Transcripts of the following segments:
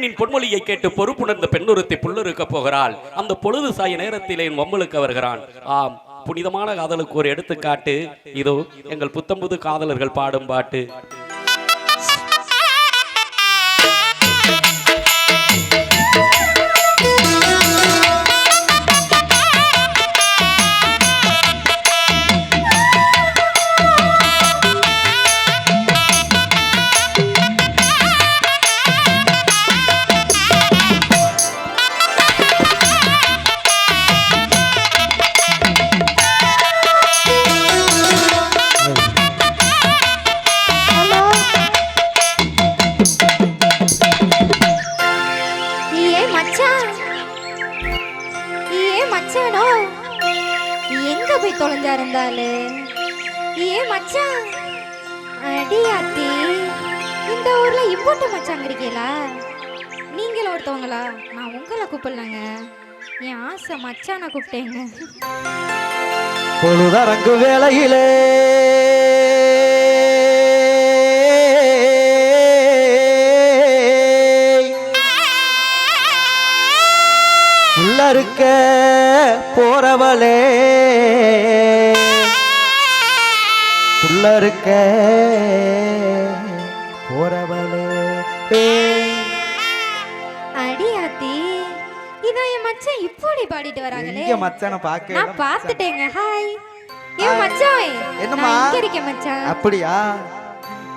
அண்ணனின் பொன்மொழியை கேட்டு பொறுப்புணர்ந்த பெண்ணுறுத்தி புல்லறுக்க போகிறாள். அந்த பொழுது சாய நேரத்தில் என் வம்பலுக்கு வருகிறான். ஆம் புனிதமான காதலுக்கு ஒரு எடுத்துக்காட்டு. இதோ எங்கள் புத்தம்புது காதலர்கள் பாடும் பாட்டு. ஏ அடி அத்தி இந்த ஊர்ல இம்போட்டு மச்சாங்க இருக்கீங்களா நீங்களும் ஒருத்தவங்களா? நான் உங்களை கூப்பிடலங்க. என் ஆசை மச்சானை கூப்பிட்டேங்க. பொழுதரங்கு உள்ள இருக்க போறவளே. உள்ளறுக்க போறவளே. அடியாத்தி இதான் என் மச்சான் இப்படி பாடிட்டு வராங்களே. எங்க மச்சான பாக்க நான் பார்த்துட்டேங்க. ஹாய் ஏ மச்சான் என்னம்மா? நான் இங்க இருக்கேன் மச்சான். அப்படியா?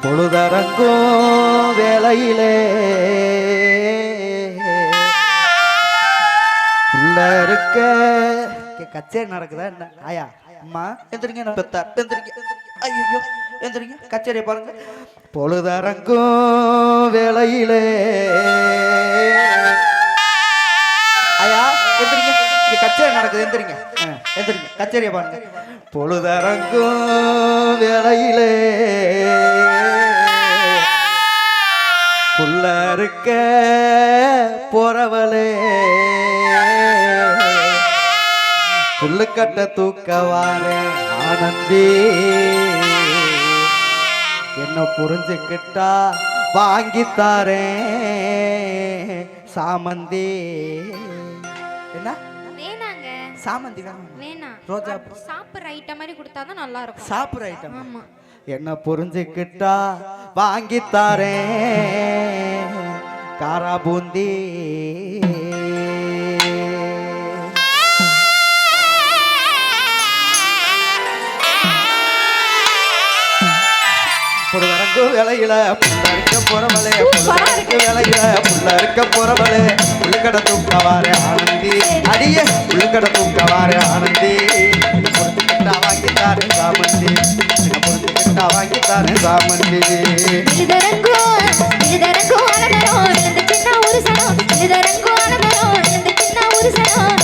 பொழுதரங்கும் வேளையிலே. உள்ள இருக்க கச்சேரி நடக்குதா என்ன? ஆயா அம்மா எந்திரிங்க பெத்தார். எந்திரிங்க. ஐயோ எந்திரிங்க கச்சேரியை பாருங்க. பொழுதரங்கும் வேளையிலே. ஐயா எந்திரிங்க. இங்க கச்சேரி நடக்குது எந்திரிங்க. எந்திரிங்க கச்சேரியை பாருங்க. பொழுதரங்கும் வேளையிலே. புள்ள இருக்க போறவளே. புல்லுக்கட்ட தூக்கவாரே ஆனந்தி. என்ன புரிஞ்சுக்கிட்டா வாங்கித்தாரேன் சாமந்தி. என்ன? வேணாங்க. சாமந்தி வேணும்? ரோஜா சாப்பிடுற ஐட்டம் மாதிரி கொடுத்தாதான் நல்லா இருக்கும் சாப்பிட்ற ஐட்டம் ஆமா. என்ன புரிஞ்சுக்கிட்டா வாங்கித்தாரேன் காரா பூந்தி. புடுவரங்கு வேலையில புள்ள இருக்க போறவளே புள்ள இருக்க வேலையில புள்ள இருக்க போறவளே புள்ளுக்கட தூக்கவாரே ஆனந்தி. அடிய புள்ளுக்கட தூக்கவாரே ஆனந்தி. புரிஞ்சுக்கிட்டா வாங்கித்தாரே சாமந்தி. புரிஞ்சுக்கிட்டா வாங்கித்தாரே சாமந்தி. இந்த சின்ன ஒரு சனம் சின்ன ஒரு சனம்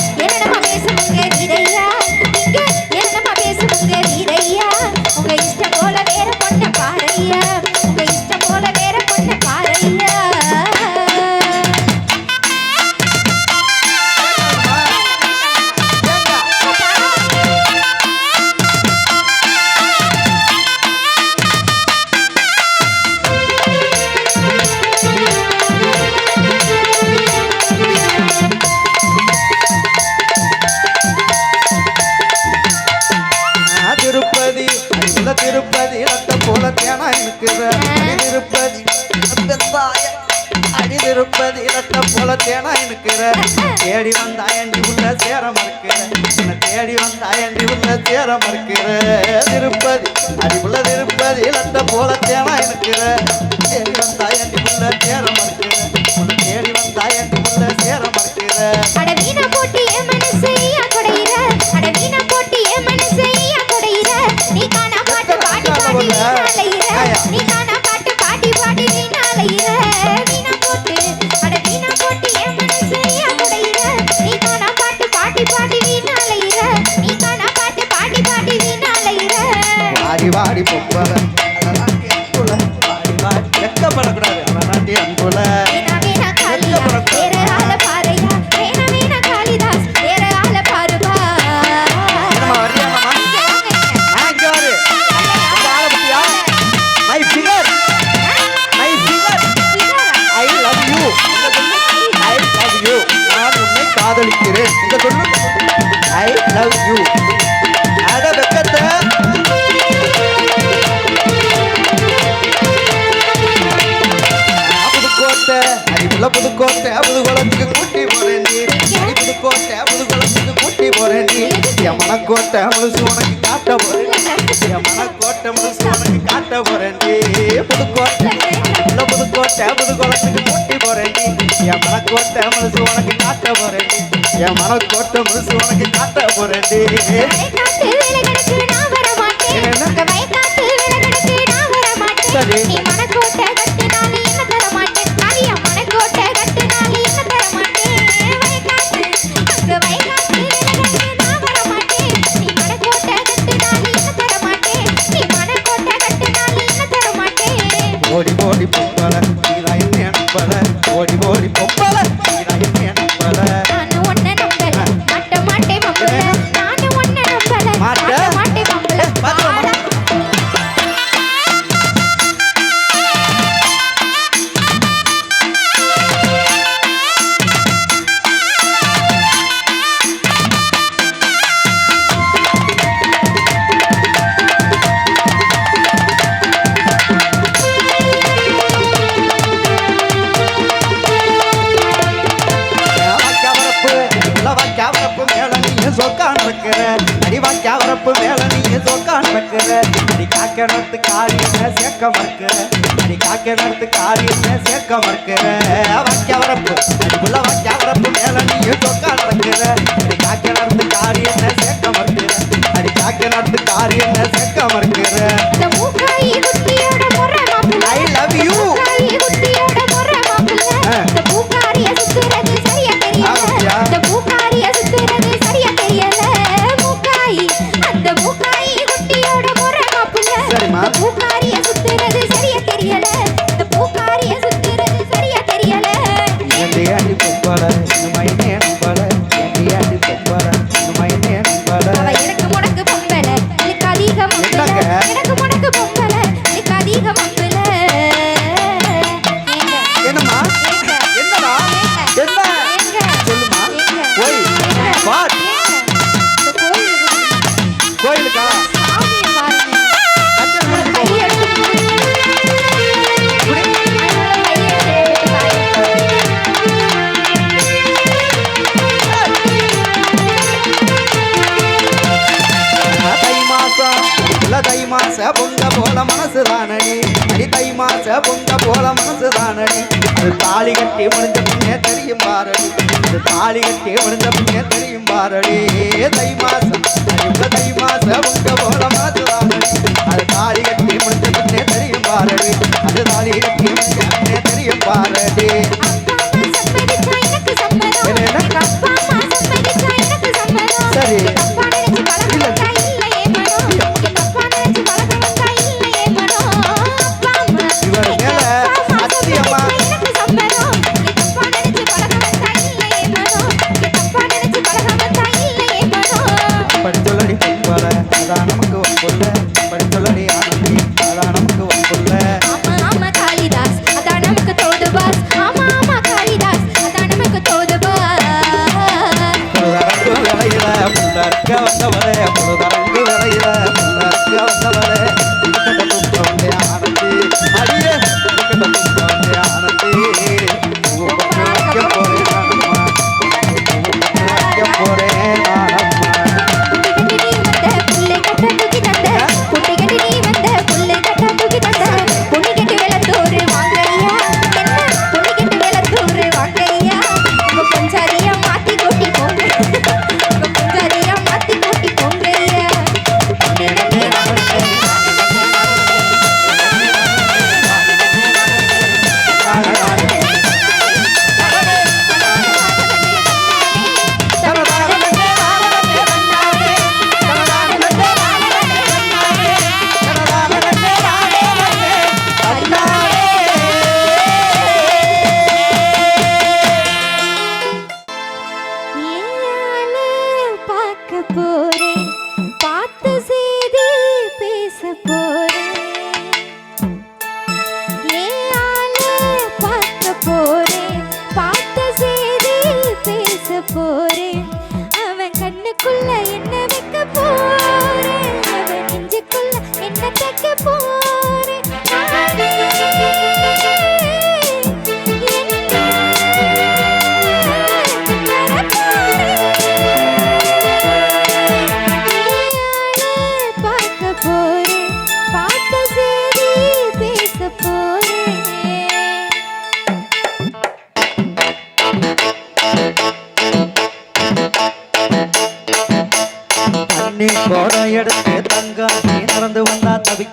பாடி உள்ள புதுக்கோட்டை புதுகுளத்துக்கு கூட்டி போறேன் நீ. புதுக்கோட்டை புதுகுளத்துக்கு கூட்டி போறேன் நீ. என் மனக்கோட்டை முழுசு உனக்கு காட்ட போறேன். என் மனக்கோட்டை முழுசு உனக்கு காட்ட போறேன் நீ. புதுக்கோட்டை உள்ள புதுக்கோட்டை புதுகுளத்துக்கு கூட்டி போறேன் நீ. என் மனக்கோட்டை முழுசு உனக்கு காட்ட போறேன் நீ. என் மனக்கோட்டை முழுசு உனக்கு காட்ட போறேன் நீ. என்ன? சரி. மனக்கோட்டை நடத்து காரியத்தை சேர்க்க மறுக்கிற. அடி காக்க நடத்து காரியத்தை சேர்க்க மறுக்கிற. வாக்கிய வரப்பு அடிக்குள்ள வாக்கிய வரப்பு மேல நீ சொக்கா நடக்கிற. அடி காக்க நடத்து காரியத்தை சேர்க்க மறுக்கிற. அடி காக்க நடத்து காரியத்தை சேர்க்க மறுக்கிற. தாலி கட்டி முடிஞ்ச பின்னே தெரியும் பாரடி. இந்த தாலி கட்டி முடிஞ்ச பின்னே தெரியும் பாரடி. தை மாசம்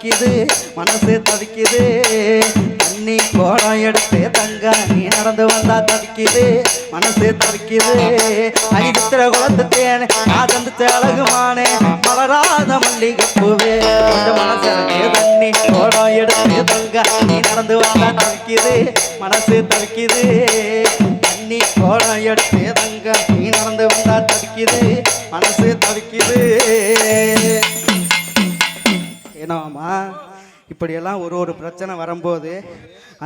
தவிக்குது மனசு தவிக்குது. தண்ணி கோடம் எடுத்து தங்க நீ நடந்து வந்தா தவிக்குது மனசு தவிக்குது. ஐத்திர குளத்து தேனே நான் சந்திச்ச அழகுமானே மலராத மல்லிகைப்பூவே. கொஞ்சம் மனசு தண்ணி கோடம் எடுத்து தங்க நீ நடந்து வந்தா தவிக்குது மனசு தவிக்குது. தண்ணி கோடம் எடுத்து தங்க நீ நடந்து வந்தா தவிக்குது. ஏன்னாமா இப்படியெல்லாம் ஒரு ஒரு பிரச்சனை வரும்போது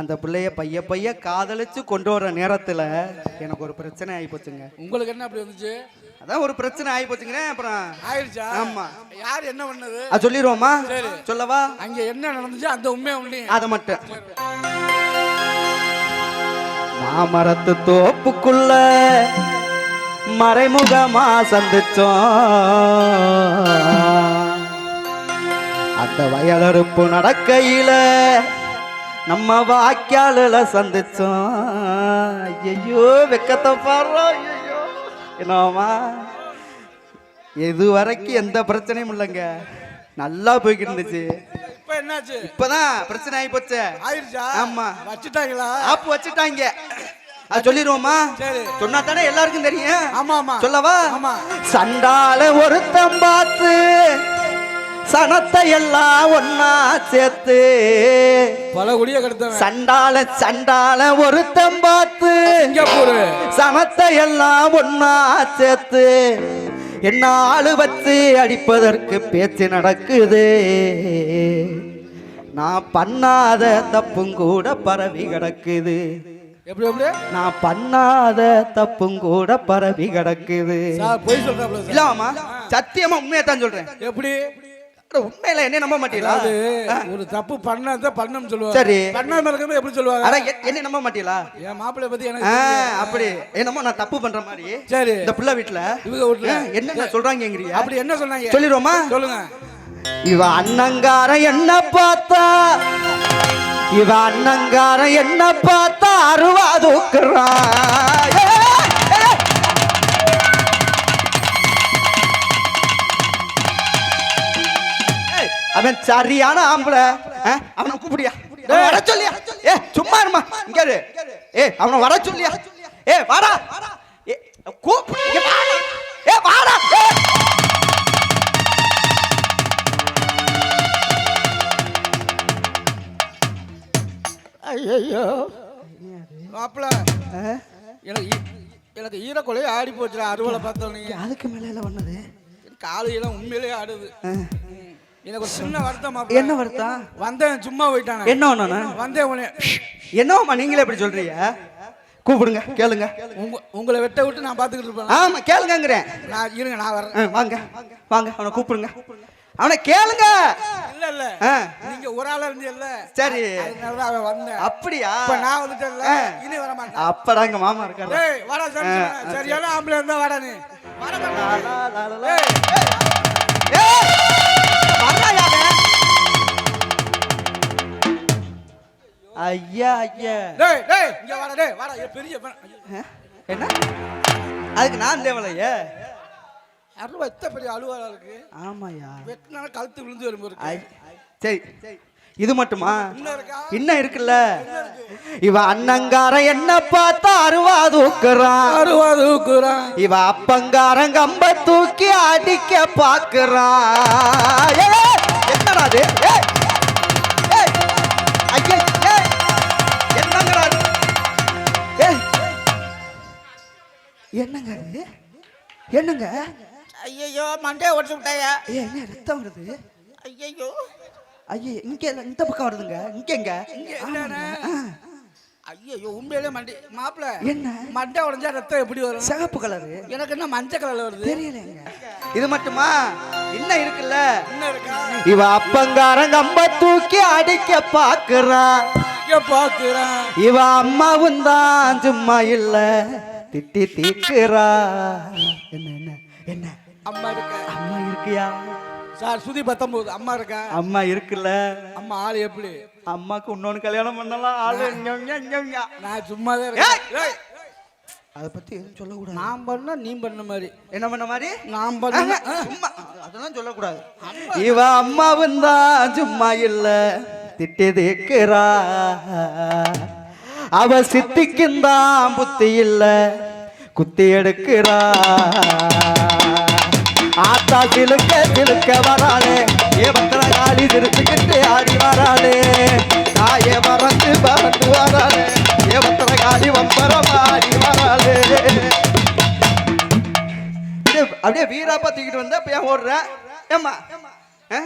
அந்த பிள்ளைய பைய பைய காதலிச்சு கொண்டு வர நேரத்தில் எனக்கு ஒரு பிரச்சனை ஆகிப்போச்சுங்க உங்களுக்கு என்ன அப்படி வந்துச்சு? அதான் ஒரு பிரச்சனை ஆகிப்போச்சுங்கிறேன் அப்புறம் ஆயிடுச்சா? ஆமா. யார் என்ன பண்ணது? அது சொல்லிடுவோமா. சொல்லவா? அங்க என்ன நடந்துச்சு அந்த உண்மையை உண்டி. அதை மட்டும். மாமரத்து தோப்புக்குள்ள மறைமுகமா சந்திச்சோம். அந்த வயலறுப்பு நடக்கையில நம்ம வாய்க்காலில் சந்திச்சோம். ஐயோ வெக்கத்தை பாடுறோம் ஐயோ என்னமா இது வரைக்கும் எந்த பிரச்சனையும் இல்லைங்க. நல்லா போய்கிட்டு இருந்துச்சு. இப்ப என்னாச்சு? இப்பதான் பிரச்சனை ஆகி போச்சு. ஆயிடுச்சா ஆமா. வச்சுட்டாங்களா? ஆப்பு வச்சுட்டாங்க. அது சொல்லிடுவோமா. சொன்னா தானே எல்லாருக்கும் தெரியும். ஆமா ஆமா. சொல்லவா? ஆமா. சண்டால ஒருத்தன் பார்த்து சனத்தை எல்லாம் ஒன்னா சேர்த்து பல குடிய சண்டால சண்டால ஒருத்தன் பார்த்து சனத்தை எல்லாம் ஒன்னா சேர்த்து என்ன ஆளு வச்சு அடிப்பதற்கு பேச்சு நடக்குது. நான் பண்ணாத தப்பும் கூட பரவி கிடக்குது. எப்படி எப்படி? நான் பண்ணாத தப்பும் கூட பரவி கிடக்குது. இல்லாமா? சத்தியமா உண்மையை தான் சொல்றேன். எப்படி? உண்மையில என்ன நம்ப மாட்டீங்களா? ஆ, ஒரு தப்பு பண்ணாதான் பண்ணணும் சொல்லுவாங்க. சரி. பண்ணாம இருக்கிறது எப்படி சொல்லுவாங்க? அட என்ன நம்ப மாட்டீங்களா? என் மாப்பிள்ளை பத்தி எனக்கு. அப்படி. என்னமோ நான் தப்பு பண்ற மாதிரி. சரி. இந்த புள்ள வீட்டுல இவங்க வீட்டுல ஆ, என்னென்ன சொல்றாங்கங்கிறியா அப்படி என்ன சொன்னாங்க? சொல்லிடுவோமா? சொல்லுங்க. இவ அண்ணங்கார என்ன பார்த்தா? இவ அண்ணங்கார என்ன பார்த்தா? அருவா அவன் சரியான ஆம்பளை. அவனை கூப்பிடியா? வர சொல்லியா? ஏ சும்மா இருமா. இங்க. ஏ அவனை வர சொல்லியா? ஏ வாடா. ஏ கூப்பிடு ஏ வாடா. ஏ. ஐயோ மாப்பிள்ள எனக்கு எனக்கு ஈரக்குலையே ஆடி போச்சுடா அறுவலை பார்த்தோன்னே அதுக்கு மேல பண்ணது? காலையெல்லாம் உண்மையிலேயே ஆடுது. எனக்கு ஒரு சின்ன வருத்தம். என்ன வருத்தம்? வந்தேன் சும்மா போயிட்டானே. என்ன ஒண்ணு வந்தேன் உடனே என்னவாம்மா நீங்களே இப்படி சொல்றீங்க? கூப்பிடுங்க கேளுங்க. உங்க உங்களை வெட்ட விட்டு நான் பார்த்துக்கிட்டு இருப்பேன். ஆமா கேளுங்கங்கிறேன். நான் இருங்க நான் வரேன் வாங்க வாங்க அவனை கூப்பிடுங்க. அவனை கேளுங்க. இல்ல இல்ல. நீங்க ஒரு ஆளா இருந்தீங்கல்ல. சரி. அதனால தான் அவன் வந்தேன். அப்படியா? இப்ப நான் வந்துட்டேன்ல. இனி வர மாட்டேன். அப்படா எங்க மாமா இருக்காரு. ஏய் வாடா சார் சரியான ஆம்பளை இருந்தா வாடா நீ. வாடா. ஏய், ஐயா ஐயா. டேய் டேய் இங்க வாடா டேய் வாடா ஏய், பெரிய என்ன? அதுக்கு நான் தேவலையே அருவா எத்த பெரிய அலுவலா இருக்கு? ஆமாயா வெட்டினால கழுத்து விழுந்து வரும்போது இருக்கு சரி இது மட்டுமா? இன்னும் இருக்கா? இன்னும் இருக்குல்ல? இவ அண்ணங்கார என்ன பார்த்தா அருவா தூக்குறான்? அருவா தூக்குறான். இவ அப்பங்காரன் கம்ப தூக்கி அடிக்க பாக்குறான் என்னடா அது ஏய், என்னங்க அது? என்னங்க? ஐயோ மண்டே உடச்சு விட்டாயா? ஏய், என்ன ரத்தம் வருது? ஐயோ ஐயே இங்க இல்ல இந்த பக்கம் வருதுங்க. இங்க எங்க என்னண்ணே? ஐயோ உண்மையிலே மண்டே மாப்பிள என்ன? மண்டை உடஞ்சா ரத்தம் எப்படி வரும்? சிகப்பு கலரு. எனக்கு என்ன மஞ்சள் கலர்ல வருது? தெரியலங்க. இது மட்டுமா? என்ன இருக்குல்ல? இவ அப்பங்காரன் கம்ப தூக்கி அடிக்க பாக்குறான் பாக்குறான் இவ அம்மாவும் தான் சும்மா இல்ல. திட்டி தீக்குறா. என்ன என்ன என்ன? அம்மா இருக்க? அம்மா இருக்கியா? சார் சுதி பத்தொன்பது. அம்மா இருக்கா? அம்மா இருக்குல்ல. அம்மா ஆளு எப்படி? அம்மாக்கு இன்னொன்னு கல்யாணம் பண்ணலாம். ஆளு. நான் சும்மா தான் இருக்கேன். அதை பத்தி எதுவும் சொல்லக்கூடாது. நான் பண்ண நீ பண்ண மாதிரி. என்ன பண்ண மாதிரி? நான் பண்ண சும்மா. அதெல்லாம் சொல்லக்கூடாது. இவ அம்மாவும் தான் சும்மா இல்ல. திட்டி தேக்கிறா. அவ சித்திக்குந்தான் புத்தி இல்ல. குத்தி எடுக்கிறா. ஆத்தா சிலுக்க சிலுக்க வராளே. ஏ பத்திர காலி திருத்துக்கிட்டு ஆடி வராளே. தாயே பறந்து பறந்து வராளே. ஏ பத்திர காலி வம்பரம் ஆடி வராளே. அப்படியே அப்படியே வீராப்பா தூக்கிட்டு வந்தா இப்ப ஏன் ஓடுற? ஏம்மா? ஆ?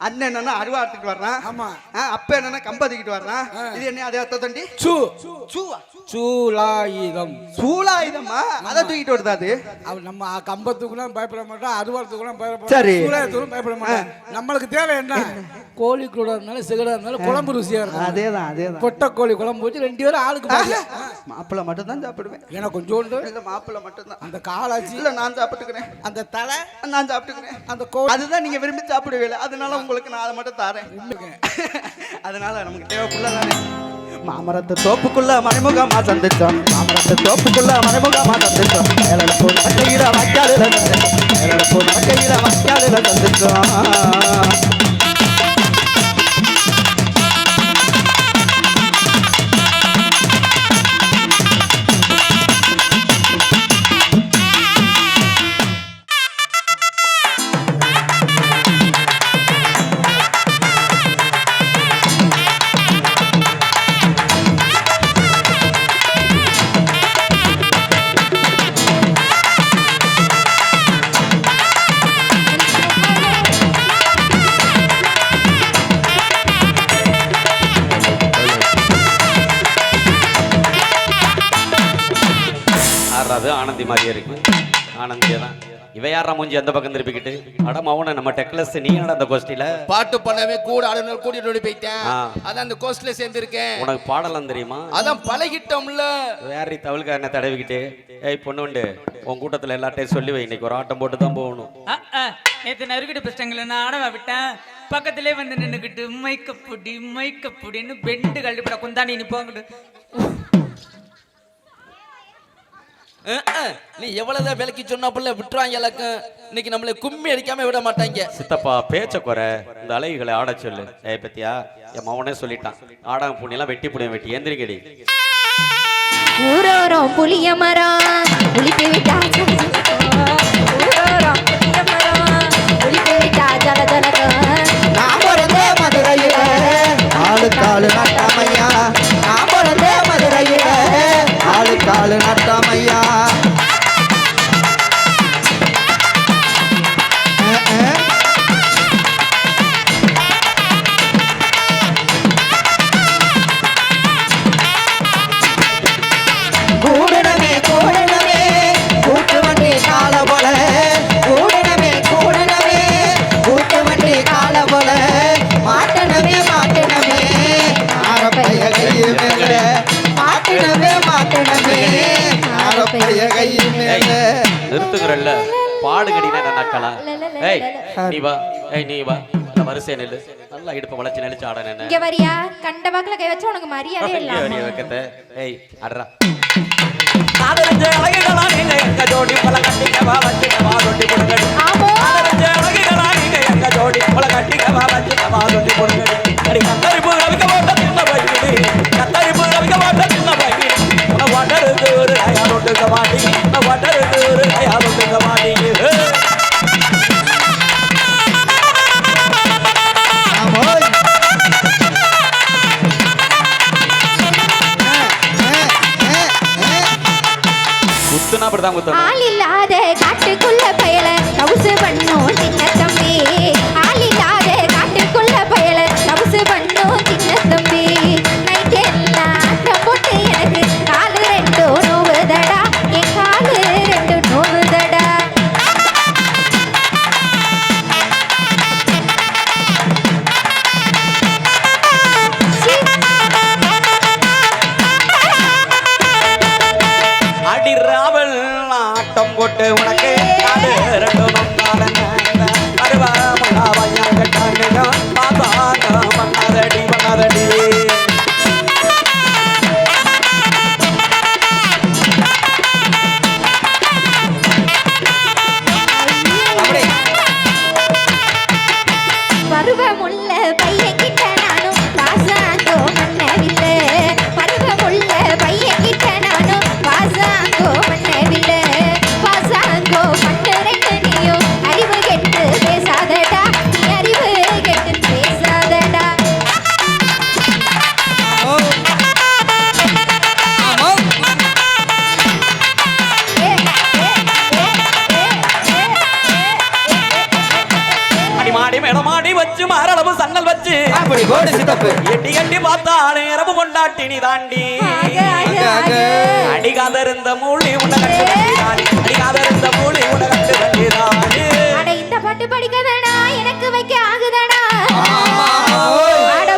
அண்ணன் என்னன்னா அருவா எடுத்துட்டு வர்றான். ஆமா. ஆ, அப்ப என்னன்னா கம்ப தூக்கிட்டு வர்றான். இது என்ன அதே அத்த தண்டி? சூ. சூவா. சூலாயுதம். சூலாயுதமா? அதை தூக்கிட்டு வருதா அது? அவன் நம்ம கம்பத்துக்குலாம் பயப்பட மாட்டோம் அருவாரத்துக்குலாம் பயப்பட சரி. பயப்பட மாட்டோம் நம்மளுக்கு தேவை என்ன? கோழி கூட இருந்தாலும் சிகடா இருந்தாலும் குழம்பு ருசியா இருக்கும் அதேதான் அதேதான். பொட்டை கோழி குழம்பு வச்சு ரெண்டு பேரும் ஆளுக்கு. மாப்பிள்ளை மட்டும் தான் சாப்பிடுவேன். எனக்கு கொஞ்சோண்டு. இல்ல மாப்பிள்ளை மட்டும் தான் அந்த காலாச்சி. இல்ல நான் சாப்பிட்டுக்கிறேன். அந்த தலை. நான் சாப்பிட்டுக்கிறேன். அந்த கோழி அதுதான் நீங்க விரும்பி சாப்பிடுவீங்க அதனால உங்களுக்கு நான் அதை மட்டும் தரேன். அதனால நமக்கு தேவைக்குள்ள தானே மாமரத்து தோப்புக்குள்ள மறைமுகமா சந்திச்சோம். மாமரத்து தோப்புக்குள்ள மறைமுகமா சந்திச்சோம். மேல போன கையில வக்காலில சந்திச்சோம். மேல போன கையில வக்காலில சந்திச்சோம். ஆனந்தி மாதிரியே இருக்கு. ஆனந்தியே தான். இவ யாரா மூஞ்சி அந்த பக்கம் திருப்பிக்கிட்டு? அட மௌன நம்ம டெக்லஸ் நீ அந்த கோஷ்டியில? பாட்டு பண்ணவே கூட ஆளுநர் கூட்டிட்டு ஓடி போயிட்டேன். அதான் அந்த கோஸ்ட்ல சேர்ந்திருக்கேன். உனக்கு பாடலாம் தெரியுமா? அதான் பழகிட்டோம்ல. வேற தவளுக்கு என்ன தடவிக்கிட்டு ஏய் பொண்ணுண்டு உன் கூட்டத்துல எல்லாட்டையும் சொல்லி வை. இன்னைக்கு ஒரு ஆட்டம் போட்டு தான் போகணும். நேத்து நறுக்கிட்டு பிரச்சனைகளை நான் ஆடவா விட்டேன். பக்கத்திலே வந்து நின்னுக்கிட்டு மைக்க புடி மைக்க புடின்னு பெண்டு கழுப்பிட நீ நீ எவ்வளவுதான் விலைக்கு சொன்னாப்புல விட்டுறாங்க எல்லாக்கும் இன்னைக்கு நம்மளை கும்மி அடிக்காம விட மாட்டாங்க. சித்தப்பா பேச்ச குறை. இந்த அலைகளை ஆட சொல்லு. ஏய் பத்தியா என் மவனே சொல்லிட்டான். ஆடாம புண்ணியெல்லாம் வெட்டி புடியும் வெட்டி. எந்திரிக்கடி. ஊரோரம் புளிய மரம் புளித்து விட்டா நிறுத்துக்கிறல்ல பாடுகடினா என்ன நக்கலா ஏய் நீ வா ஏய் நீ வா. இந்த வரிசை நெல்லு. நல்லா இடுப்பு வளைச்சு நெளிச்சு ஆட நின்னு. இங்க வரியா? கண்ட வாக்குல கை வச்சா உனக்கு மரியாதை இல்லாம. நீ வைக்கத்த ஏய் அட்ரா ஆமோ. ஆமோய் கட்டி தாண்டி. அடிகாதருந்த மூலி உன கட்டி தட்டி தாண்டி அடிகாதருந்த மூலி உன கட்டி தட்டி தாண்டி அட இந்த பாட்டு படிக்கதடா எனக்கு வைக்க ஆகுதடா. அட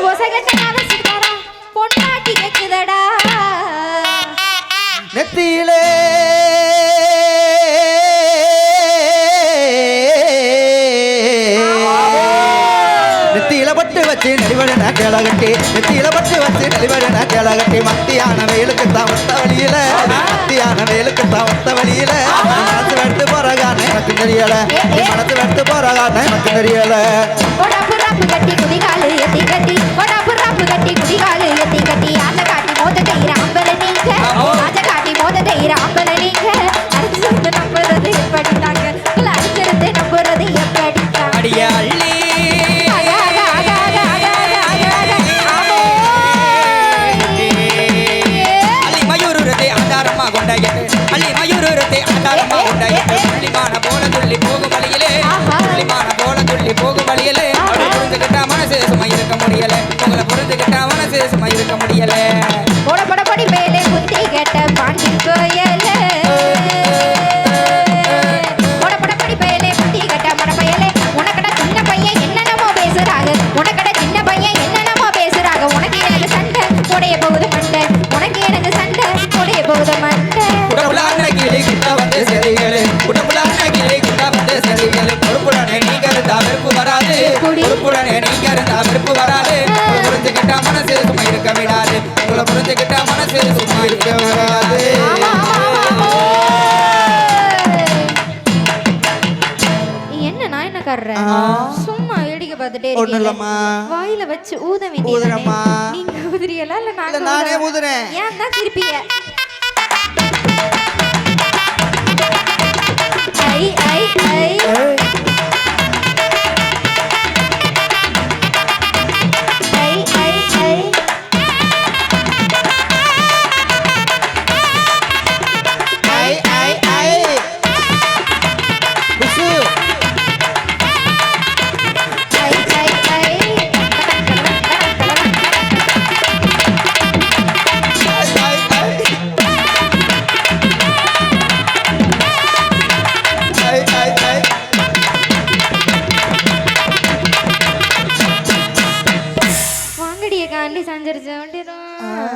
நெத்தியில பட்டு வச்சு நடிவன கிளகட்டி நெத்தியில பட்டு ஜடகட்டி மத்தியான வெயிலுக்கு தான் ஒத்த வழியில. மத்தியான வெயிலுக்கு தான் ஒத்த வழியில. மனசு வெட்டு போற காரணம் எனக்கு தெரியல. மனசு வெட்டு போற எனக்கு தெரியல. கட்டி. veces, Mayor Camarilla ஏன் தான் சிரிப்பீங்க? ஐ ஐ ஐ